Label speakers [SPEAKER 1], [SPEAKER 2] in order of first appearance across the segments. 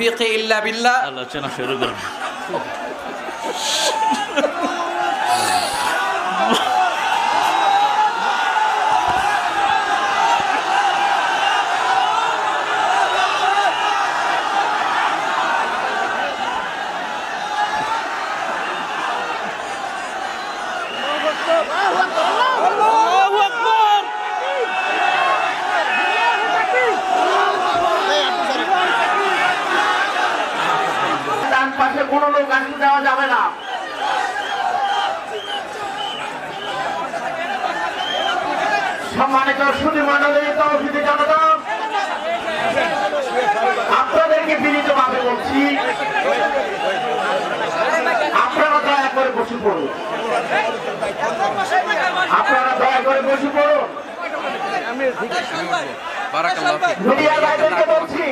[SPEAKER 1] তৌফিক ইল্লা বিল্লাহ
[SPEAKER 2] আলোচনা শুরু করুন
[SPEAKER 3] কোনো লোক আসতে দেওয়া যাবে না সম্মানিত সুদী মন্ডলী তহবিদি জনতা আপনাদেরকে বিনীত ভাবে বলছি আপনারা দয়া করে বসে পড়ুন আপনারা দয়া করে বসে পড়ুন বলছি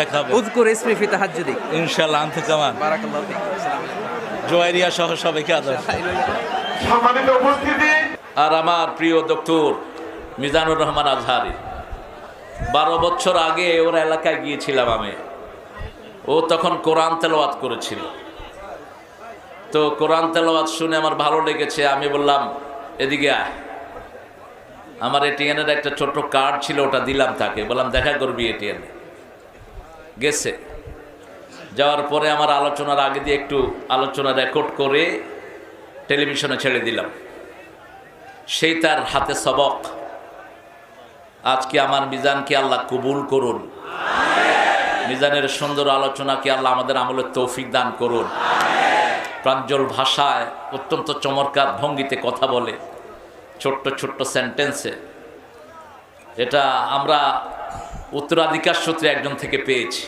[SPEAKER 2] দেখাবে।
[SPEAKER 1] উযকুর ইসমি ফি তাহাজ্জুদি
[SPEAKER 2] ইনশাল্লাহ আনতে কামান
[SPEAKER 1] বারাকাল্লাহ ফিক।
[SPEAKER 2] জোয়ারিয়া সহ সবাইকে আদর।
[SPEAKER 3] সম্মানিত উপস্থিতি।
[SPEAKER 2] আর আমার প্রিয় ডক্টর মিজানুর রহমান আজহারি। বারো বছর আগে ওর এলাকায় গিয়েছিলাম আমি। ও তখন কোরআন তেলাওয়াত করেছিল। তো কোরআন তেলাওয়াত শুনে আমার ভালো লেগেছে। আমি বললাম এদিকে আয়। আমার এটিএনের একটা ছোট্ট কার্ড ছিল ওটা দিলাম তাকে। বললাম দেখা করবি এটিএন গেছে। যাওয়ার পরে আমার আলোচনার আগে দিয়ে একটু আলোচনা রেকর্ড করে টেলিভিশনে ছেড়ে দিলাম। সেই তার হাতে সবক। আজকে আমার মিজানকে আল্লাহ কবুল করুন। মিজানের সুন্দর আলোচনাকে আল্লাহ আমাদের আমলের তৌফিক দান করুন। প্রাঞ্জল ভাষায় অত্যন্ত চমৎকার ভঙ্গিতে কথা বলে ছোট্ট ছোট্ট সেন্টেন্সে এটা আমরা উত্তরাধিকার সূত্রে একজন থেকে পেয়েছি।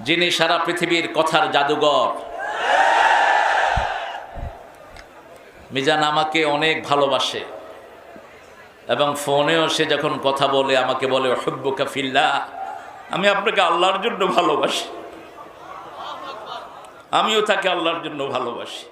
[SPEAKER 2] যিনি সারা পৃথিবীর কথার জাদুঘর। মিজান আমাকে অনেক ভালোবাসে এবং ফোনেও সে যখন কথা বলে আমাকে বলে, হব্বুকা ফিল্লা আমি আপনাকে আল্লাহর জন্য ভালোবাসি। আমিও তাকে আল্লাহর জন্য ভালোবাসি।